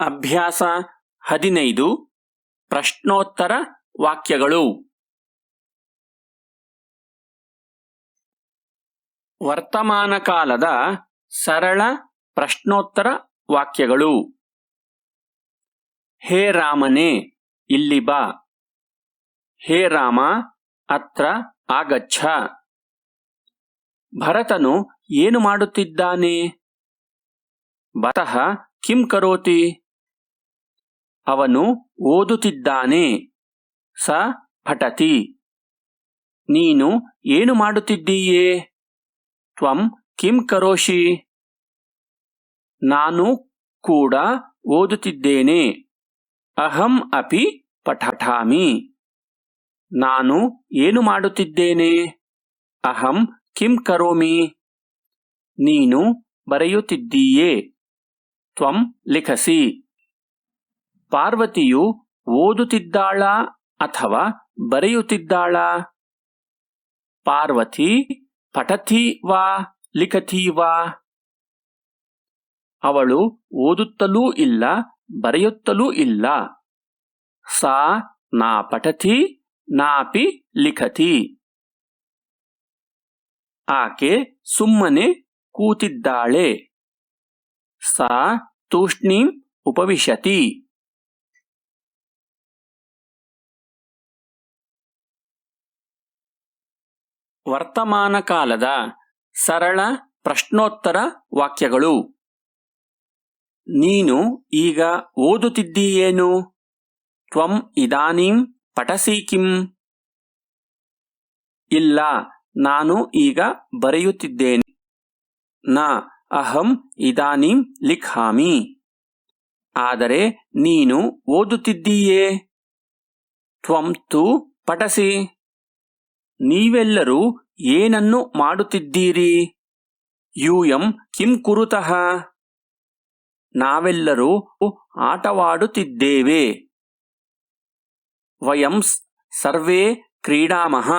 ಅಭ್ಯಾಸ ಹದಿನೈದು. ಪ್ರಶ್ನೋತ್ತರ ವಾಕ್ಯಗಳು. ವರ್ತಮಾನ ಕಾಲದ ಸರಳ ಪ್ರಶ್ನೋತ್ತರ ವಾಕ್ಯಗಳು. ಹೇ ರಾಮನೇ, ಇಲ್ಲಿ ಬಾ. ಹೇ ರಾಮ ಅತ್ರ ಆಗಚ್ಛ. ಭರತನು ಏನು ಮಾಡುತ್ತಿದ್ದಾನೆ? ಬತಃ ಕಿಂ ಕರೋತಿ? ಅವನು ಓದುತ್ತಿದ್ದಾನೆ. ಸ, ಪಠತಿ. ನೀನು ಏನು ಮಾಡುತ್ತಿದ್ದೀಯೇ? ತ್ವಂ ಕಿಂ ಕರೋಷಿ. ನಾನು ಕೂಡ ಓದುತ್ತಿದ್ದೇನೆ. ಅಹಂ ಅಪಿ ಪಠಠಾಮಿ ನಾನು ಏನು ಮಾಡುತ್ತಿದ್ದೇನೆ? ಅಹಂ ಕಿಂ ಕರೋಮಿ. ನೀನು ಬರೆಯುತ್ತಿದ್ದೀಯೇ. ತ್ವಂ ಲಿಖಸಿ. ಪಾರ್ವತಿಯು ಓದುತ್ತಿದ್ದಾಳಾ ಅಥವಾ ಬರೆಯುತ್ತಿದ್ದಾಳಾ? ಪಾರ್ವತಿ ಪಠತಿ ವಾ ಲಿಖತಿ ವಾ ಅವಳು ಓದುತ್ತಲೂ ಇಲ್ಲ, ಬರೆಯುತ್ತಲೂ ಇಲ್ಲ. ಸಾ, ನಾ ಪಠತಿ, ನಾಪಿ ಲಿಖತಿ. ಆಕೆ ಸುಮ್ಮನೆ ಕೂತಿದ್ದಾಳೆ. ಸಾ, ತೂಷ್ಣೀಂ ಉಪವಿಶತಿ. ವರ್ತಮಾನ ಕಾಲದ ಸರಳ ಪ್ರಶ್ನೋತ್ತರ ವಾಕ್ಯಗಳು. ನೀನು ಈಗ ಓದುತ್ತಿದ್ದೀಯೇನು? ತ್ವಂ ಇದಾನೀಂ ಪಠಸಿ ಕಿಂ. ಇಲ್ಲ, ನಾನು ಈಗ ಬರೆಯುತ್ತಿದ್ದೇನೆ. ನ ಅಹಂ ಇದಾನೀಂ ಲಿಖಾಮಿ. ಆದರೆ ನೀನು ಓದುತ್ತಿದ್ದೀಯೇ? ತ್ವಂ ತು ಪಠಸಿ. ನೀವೆಲ್ಲರೂ ಏನನ್ನು ಮಾಡುತ್ತಿದ್ದೀರಿ? ಯೂಯಂ ಕಿಂ ಕುರುತಃ. ನಾವೆಲ್ಲರೂ ಆಟವಾಡುತ್ತಿದ್ದೇವೆ. ವಯಂ ಸರ್ವೇ ಕ್ರೀಡಾಮಃ.